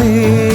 me.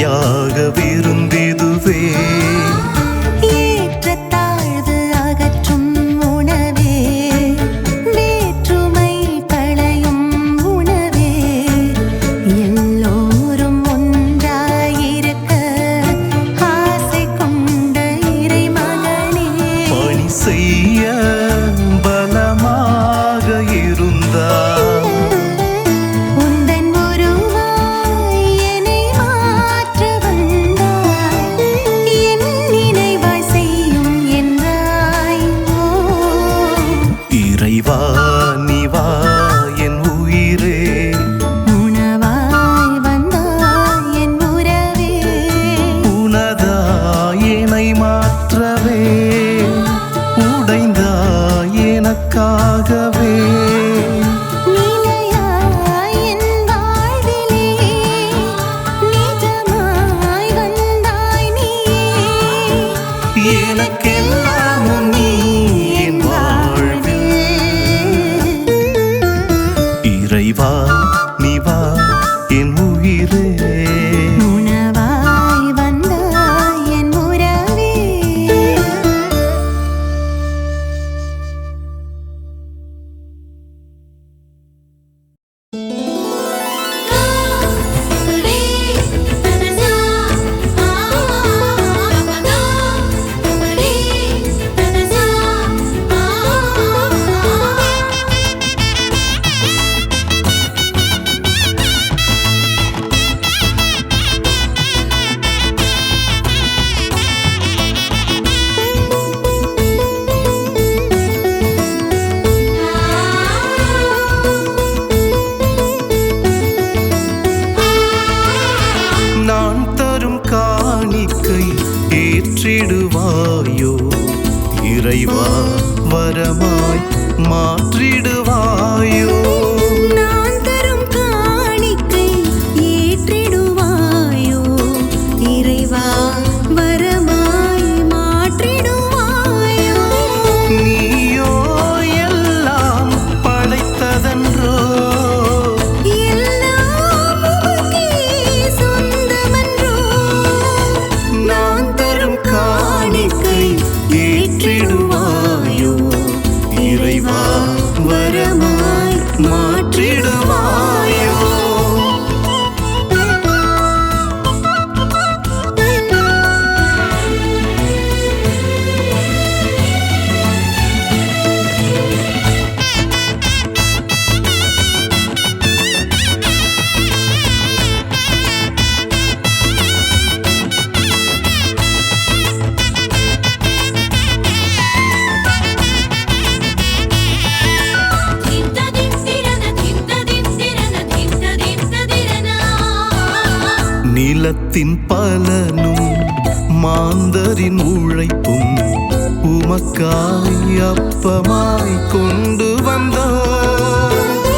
தியாக விருந்திதுவே more. உழைப்பின் பலனும் மாந்தரின் உழைப்பும் உமக்காய் அப்பமாய் கொண்டு வந்தோம்.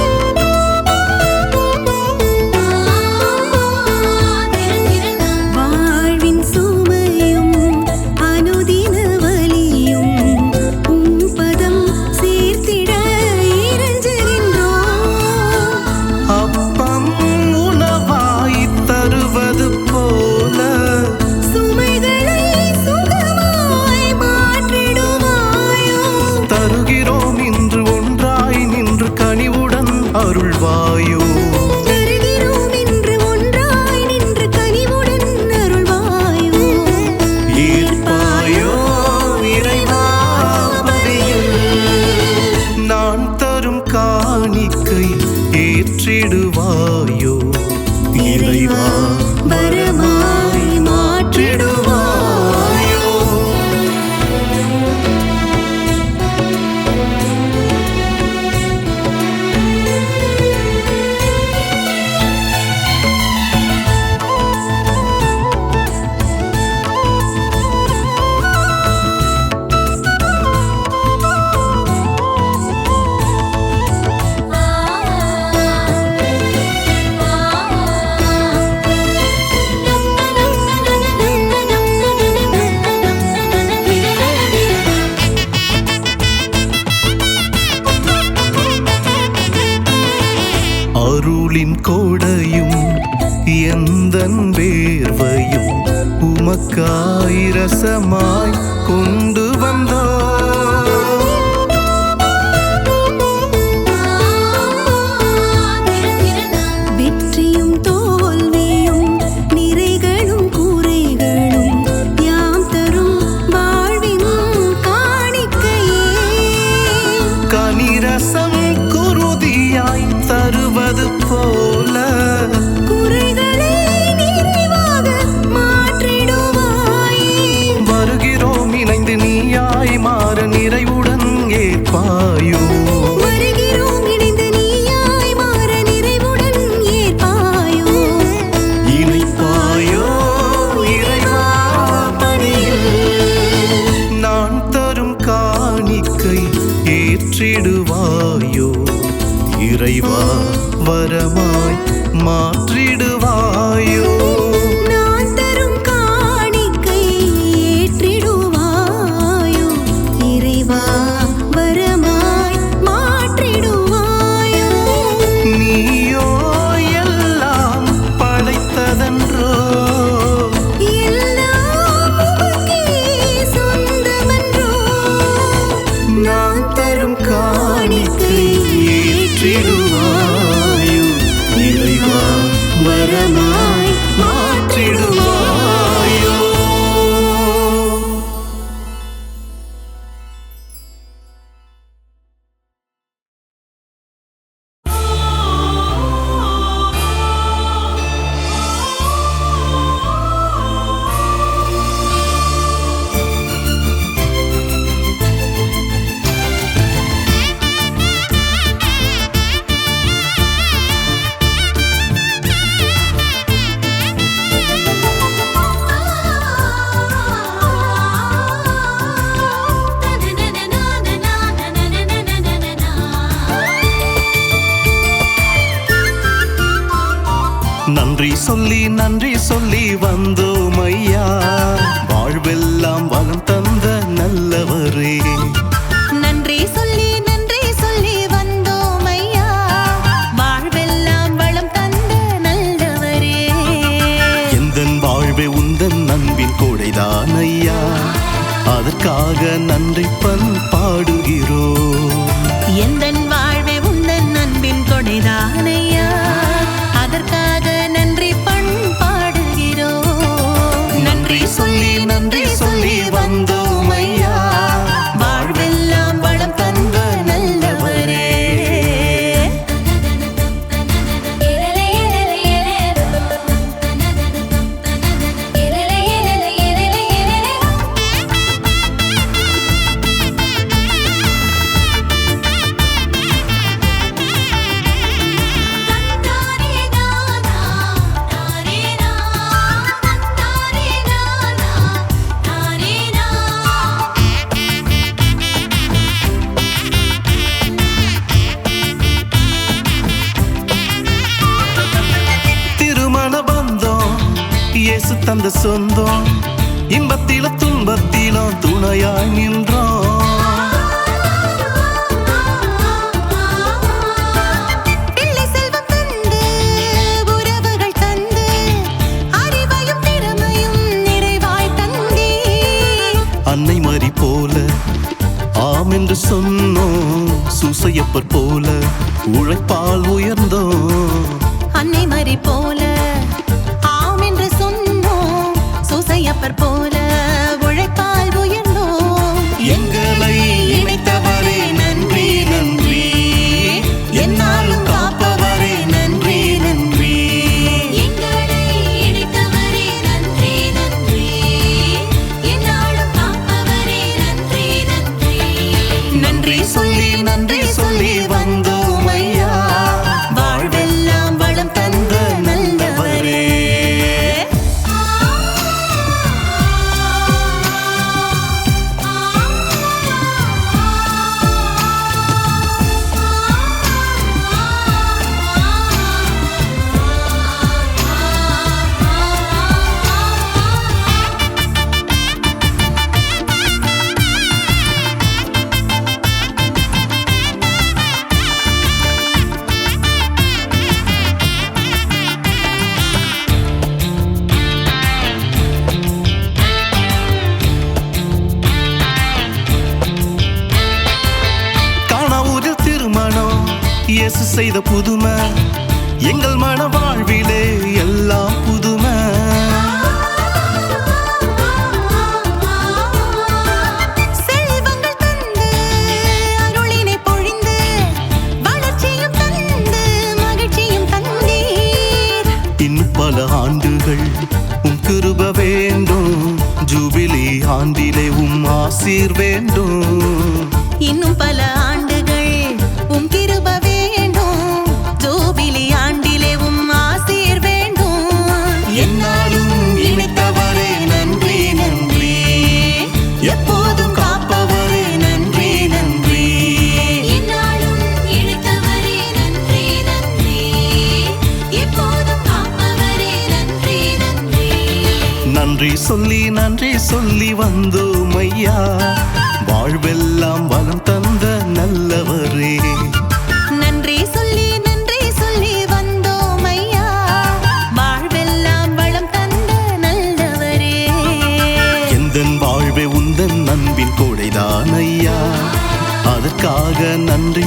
தன் வேர்வையும் உமக்காய் ரசமாய் கொண்டு பரமா அன்பின் கொடைதான் ஐயா. அதற்காக நன்றி பண் பாடுகிறோம் எந்தன் வாழ்வே உந்தன் அன்பின் கொடைதானையா அதற்காக நன்றி பண்பாடுகிறோம் நன்றி சொல்லி நன்றி இயேசு தந்த சொந்தம். இன்பத்திலும் துன்பத்திலும் துணையாய் நின்றோம். அன்னை மறி போல ஆம் என்று சொன்னோம். சுசையப்பர் போல உழைப்பால் உயர்ந்தோம். அன்னை மறி போல செய்த புதுமை. எங்கள் மன வாழ்விலே எல்லாம் புதுமை. பல ஆண்டுகள் உம் கிருப வேண்டும். ஜூபிலி ஆண்டிலே உம் ஆசீர் வேண்டும். இன்னும் பல ஆண்டுகள் நன்றி சொல்லி நன்றி சொல்லி வந்தோம் ஐயா வாழ்வெல்லாம் வளம் தந்த நல்லவரே. நன்றி சொல்லி நன்றி சொல்லி வந்தோம் ஐயா வாழ்வெல்லாம் வளம் தந்த நல்லவரே. எந்தன் வாழ்வே உந்தன் அன்பின் கொடைதான் ஐயா அதற்காக நன்றி